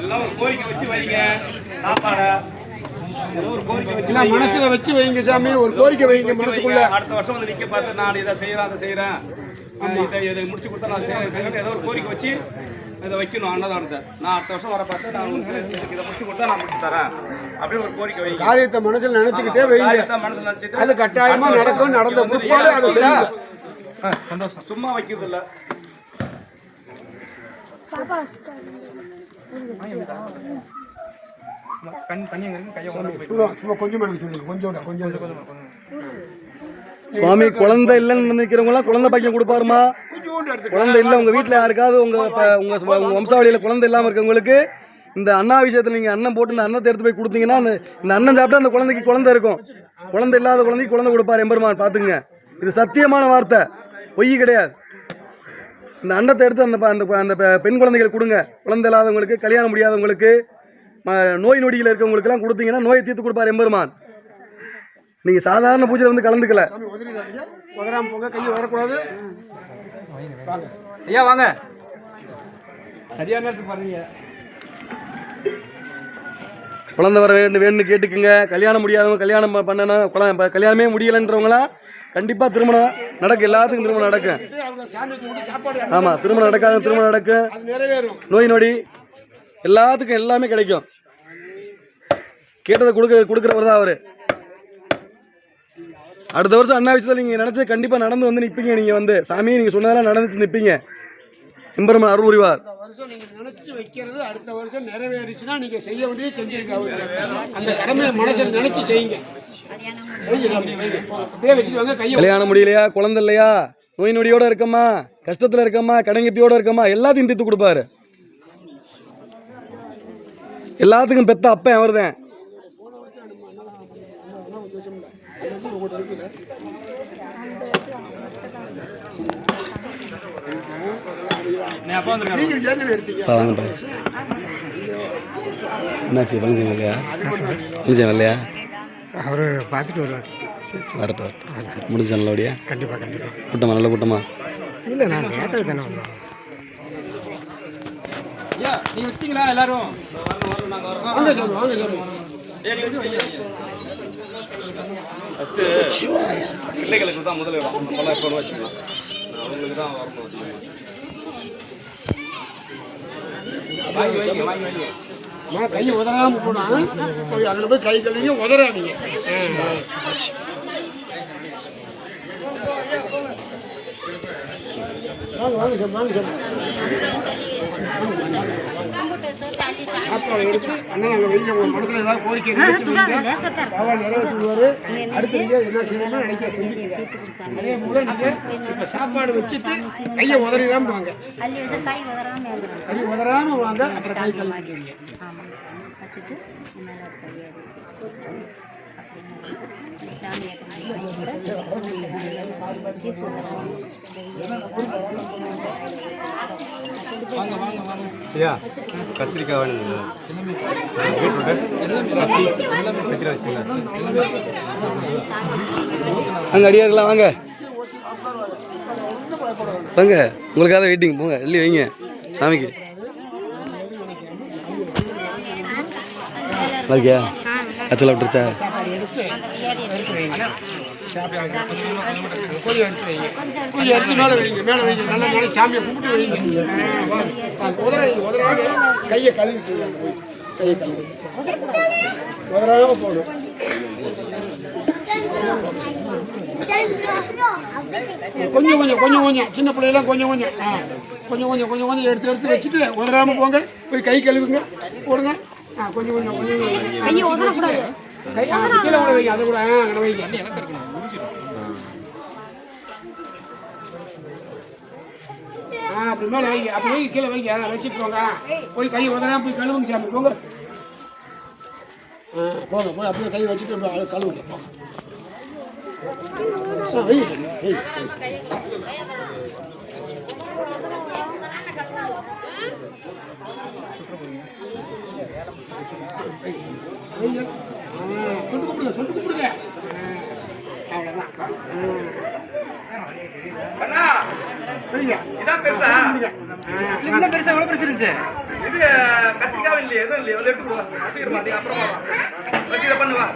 எல்லாம் ஒரு கோரிக்கை வச்சு வைங்க சாப்பாடை. மனசுல வச்சு வைங்க சாமி ஒரு கோரிக்கை வைங்க மனசுக்குள்ள. அடுத்த வருஷம் வந்து நிக்க பார்த்து நான் இதை செய்யறேன் அதை செய்யறேன். இதை இதை முடிச்சு கொடுத்தா நான் செய்யறேன். ஏதோ ஒரு கோரிக்கை வச்சு இதை வைக்கணும் அன்னதானத்தை. நான் அடுத்த வருஷம் வர பார்த்து நான் இதை முடிச்சு கொடுத்தா நான் முடிச்சு தரேன். அப்படியே ஒரு கோரிக்கை வைங்க. காரியத்தை மனசுல நினைச்சுக்கிட்டே வைங்க. மனசுல நினைச்சிட்டு அது கட்டாயமா நடக்கும் நடந்த பிற்பாடு சந்தோஷம் சும்மா வைக்கிறது இல்ல சும்மா கொஞ்சம் கொஞ்சம் கொஞ்சம் சுவாமி குழந்தை இல்லைன்னு நினைக்கிறவங்களாம் குழந்தை பாக்கியம் கொடுப்பாருமா? குழந்தை இல்லை உங்கள் வீட்டில் யாருக்காவது உங்கள் உங்கள் உங்கள் வம்சாவளியில் குழந்தை இல்லாமல் இருக்கவங்களுக்கு இந்த அண்ணா விஷயத்தில் நீங்கள் அண்ணன் போட்டு இந்த அன்னத்தை எடுத்து போய் கொடுத்தீங்கன்னா அந்த இந்த அண்ணன் சாப்பிட்டா அந்த குழந்தைக்கு குழந்தை இருக்கும். குழந்தை இல்லாத குழந்தைக்கு குழந்தை கொடுப்பார் எம்பெருமான் பார்த்துங்க இது சத்தியமான வார்த்தை. பொய் கிடையாது. இந்த அன்னத்தை எடுத்து அந்த ப- அந்த அந்த பெண் குழந்தைகள் கொடுங்க. குழந்தை இல்லாதவங்களுக்கு கல்யாணம் முடியாதவங்களுக்கு ம- நோய் நொடியில் இருக்கவங்களுக்கெல்லாம் கொடுத்தீங்கன்னா நோயை தீர்த்து கொடுப்பார் எம்பெருமான். நீங்கள் சாதாரண பூஜையில் வந்து கலந்துக்கல. போங்க கையை வரக்கூடாது. ஐயா வாங்க. சரியான நேரத்துக்கு பாருங்க குழந்தை வர வேணும் வேணும்னு கேட்டுக்குங்க. கல்யாணம் முடியாதவங்க கல்யாணம் பண்ணணும் குழந்தை கல்யாணமே முடியலைன்றவங்களாம் கண்டிப்பாக திருமணம் நடக்கும் எல்லாத்துக்கும் திருமணம் நடக்கும் ஆமாம் திருமணம் நடக்காத திருமணம் நடக்கும் நோய் நொடி. எல்லாத்துக்கும் எல்லாமே கிடைக்கும். கேட்டதை கொடுக்க கொடுக்குறவர் தான் அவர். அடுத்த வருஷம் அண்ணா விஷயத்தில் நீங்கள் நினச்சது கண்டிப்பாக நடந்து வந்து நிற்பீங்க நீங்கள் வந்து. சாமி நீங்கள் சொன்னதெல்லாம் நடந்துச்சு நிற்பீங்க எம்பெருமான் அருள் புரிவார் வருஷம் நீங்க நினைச்சு வைக்கிறது அடுத்த வருஷம் நிறைவேறிச்சுன்னா நீங்க செய்ய வேண்டியது செஞ்சிருக்க அந்த கடமையை மனசில் நினைச்சு செய்யுங்க. கல்யாணம் முடியலையா? குழந்தை இல்லையா? நோய் நொடியோட இருக்கம்மா கஷ்டத்தில் இருக்கம்மா கடங்கப்பியோட இருக்கம்மா எல்லாத்தையும் தீர்த்து கொடுப்பாரு. எல்லாத்துக்கும் பெத்த அப்பன் அவர்தான் நீங்க சேர்ந்து எடுத்தீங்க என்னாச்சு இல்லையா இல்லையா பார்த்துட்டு வருவார் வரட்டும் வரட்டும் முடிஞ்ச நல்லபடியா கூட்டமா நல்ல கூட்டமா இல்ல நான் கேட்டது தானே வந்தோம் வச்சிட்டீங்களா எல்லாரும் வாங்க சார் வாங்க சாமி பிள்ளைகளுக்கு தான் முதல்ல வரணும் பல இப்போ வச்சுக்கலாம் அவங்களுக்கு தான் வரணும் வாங்கி வைங்க வாங்கி உதறாம போனா அதில் போய் கை கழுவி உதறாதீங்க வாங்க வாங்க சார் வாங்க சார் சாப்பாடு எடுத்து அண்ணா நாங்கள் வெளியில் என்ன? செய்யணுமோ நினைக்க செஞ்சுருங்க அதே போல நீங்கள் சாப்பாடு வச்சுட்டு கையை உதறிடாமல் வாங்க உதறாமல் வாங்க அப்புறம் கை கல் வாங்கிடுங்க சாமி ஐயா கத்திரிக்காய் வேணுங்க கத்திரிக்காய் அங்கே அடியாருலாம் வாங்க. வாங்க உங்களுக்காக வெயிட்டிங் போங்க எள்ளி வைங்க. சாமிக்கு. நல்லா இருக்கியா? கச்சல் விட்டுருச்சா? வைங்க கொஞ்சம் எடுத்து மேலே வைங்க மேலே வைங்க நல்லா மேலே சாமியை கும்பிட்டு வைங்க ஆ, வாங்க. கையை கழுவிட்டு போய் கையை கழுவி உதறாம போகணும் கொஞ்சம் கொஞ்சம். கொஞ்சம் கொஞ்சம் சின்ன பிள்ளைலாம் கொஞ்சம் கொஞ்சம். ஆ. கொஞ்சம் கொஞ்சம் கொஞ்சம் கொஞ்சம் எடுத்து எடுத்து வச்சுட்டு உதராமல் போங்க. போய் கை கழுவுங்க போடுங்க. ஆ கொஞ்சம் கொஞ்சம் கொஞ்சம். கீழே கூட வைங்க அதை கூட. அங்கே வைங்க ஆ அப்படி மேலே வைங்க அப்படி வைங்க கீழே வைங்க. வச்சுட்டு போங்க. போய் கை உதறாம போய் கழுவுங்க சாமி போங்க. போங்க போய் அப்படியே கை வச்சுட்டு கழுவுங்க போங்க. ஆ வைங்க சாமி வை வை வைங்க ஆ கொண்டு கூப்பிடுங்க கொண்டு கூப்பிடுங்க ஆ, அவ்வளோதான் அண்ணா இதான் பெருசா? சின்ன பெருசா எவ்வளவு பெருசு இருந்துச்சு? இது கத்திரிக்காய் இல்லையே எதுவும் இல்லையே வந்து எடுத்து கொடுங்க வச்சுக்கிறமா நீ அப்புறமா வா. வச்சு இதை பண்ணு வா.